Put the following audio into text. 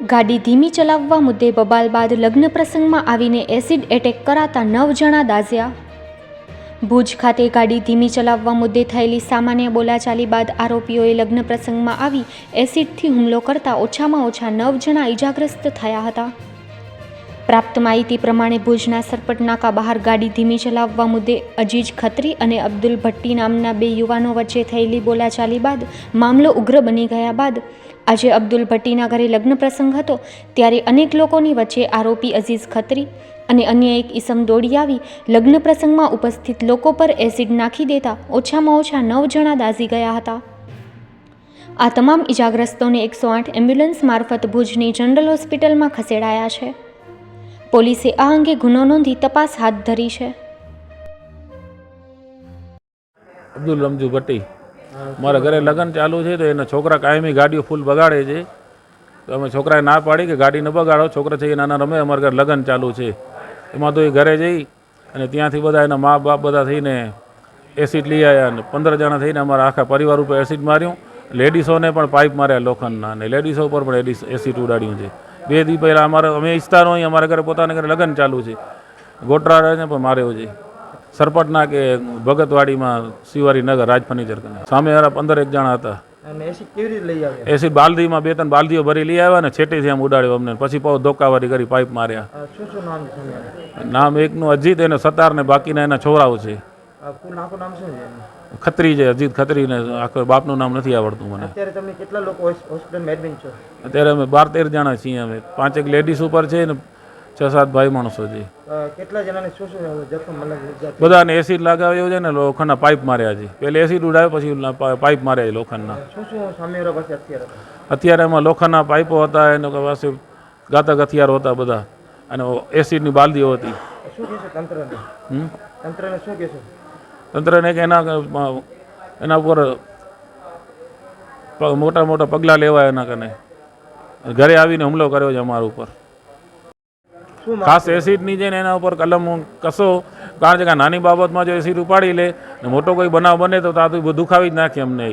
ગાડી ધીમી ચલાવવા મુદ્દે બબાલ બાદ લગ્ન પ્રસંગમાં આવીને એસિડ એટેક કરાતા નવ જણા દાઝ્યા. ભુજ ખાતે ગાડી ધીમી ચલાવવા મુદ્દે થયેલી સામાન્ય બોલાચાલી બાદ આરોપીઓએ લગ્ન પ્રસંગમાં આવી એસિડથી હુમલો કરતા ઓછામાં ઓછા નવ જણા ઈજાગ્રસ્ત થયા હતા. પ્રાપ્ત માહિતી પ્રમાણે ભુજના સરપટ નાકા બહાર ગાડી ધીમી ચલાવવા મુદ્દે અજીજ ખત્રી અને અબ્દુલ ભટ્ટી નામના બે યુવાનો વચ્ચે થયેલી બોલાચાલી બાદ મામલો ઉગ્ર બની ગયા બાદ આજે અબ્દુલ ભટ્ટીના ઘરે લગ્ન પ્રસંગ હતો, ત્યારે અનેક લોકોની વચ્ચે આરોપી અઝીઝ ખત્રી અને અન્ય એક ઈસમ દોડી આવી. લગ્ન પ્રસંગમાં ઉપસ્થિત લોકો પર એસિડ નાખી દેતા ઓછામાં ઓછા નવ જણા દાઝી ગયા હતા. આ તમામ ઈજાગ્રસ્તોને એકસો આઠ એમ્બ્યુલન્સ મારફત ભુજની જનરલ હોસ્પિટલમાં ખસેડાયા છે. પોલીસે આ અંગે ગુનો નોંધી તપાસ હાથ ધરી છે. અબ્દુલ રમજુ ભટ્ટી, મારા ઘરે લગ્ન ચાલુ છે તો એના છોકરા કાયમી ગાડીઓ ફૂલ બગાડે છે. તો અમે છોકરાએ ના પાડી કે ગાડી ન બગાડો, છોકરા છે એ નાના રમે, અમારા ઘરે લગ્ન ચાલુ છે. એમાં તો એ ઘરે જઈ અને ત્યાંથી બધા એના મા બાપ બધા થઈને એસિડ લઈ આવ્યા અને પંદર જણા થઈને અમારા આખા પરિવાર ઉપર એસિડ માર્યું. લેડીસોને પણ પાઇપ માર્યા લોખંડના અને લેડીસો ઉપર પણ એડી એસિડ ઉડાડ્યું છે. બે દી પહેલાં અમારે અમે ઈચ્છતા નહીં અમારા ઘરે પોતાના ઘરે લગ્ન ચાલુ છે. ગોટરાને પણ માર્યો છે. સરપટના કે ભગતવાડીમાં શિવારી નગર રાજ ફર્નિચર સામે હારા પંદર એક જણા હતા. એસી બાલદીમાં બે ત્રણ બાલદીઓ ભરી લઈ આવ્યા ને છેટેથી આમ ઉડાડ્યો અમને. પછી પાઉ ધોકાવારી કરી પાઇપ માર્યા? નામ એકનું અજીત એને સતાર ને બાકીના એના છોરાઓ છે. ખત્રી છે અજીત ખત્રી ને આખો બાપનું નામ નથી આવડતું મને. અત્યારે તમે કેટલા લોકો હોસ્પિટલમાં એડમિટ છો? અત્યારે અમે બાર તેર જણા છીએ અમે. પાંચેક લેડીઝ ઉપર છે ને છ સાત ભાઈ માણસો છે. કેટલા જણાને શું શું જખમ બધાને એસિડ લગાવ્યો છે ને લોખંડના પાઇપ માર્યા છે. પહેલે એસિડ ઉડાવ્યો પછી પાઇપ માર્યા છે લોખંડના. શું શું સામે પાસે અત્યારે અત્યારે એમાં લોખંડના પાઇપો હતા એનો પાસે ઘાતક હથિયારો હતા બધા. અને એસિડની બાલદીઓ હતી. શું કહેશો તંત્રને? તંત્રને શું કહેશો? તંત્રને કે એના એના ઉપર મોટા મોટા પગલાં લેવાય એના કને. ઘરે આવીને હુમલો કર્યો છે અમારા ઉપર. ખાસ એસિડની છે ને એના ઉપર કલમ કસો કારણ કે નાની બાબતમાં જો એસિડ ઉપાડી લે ને મોટો કોઈ બનાવ બને તો તાતું દુખાવી જ નાખે અમને.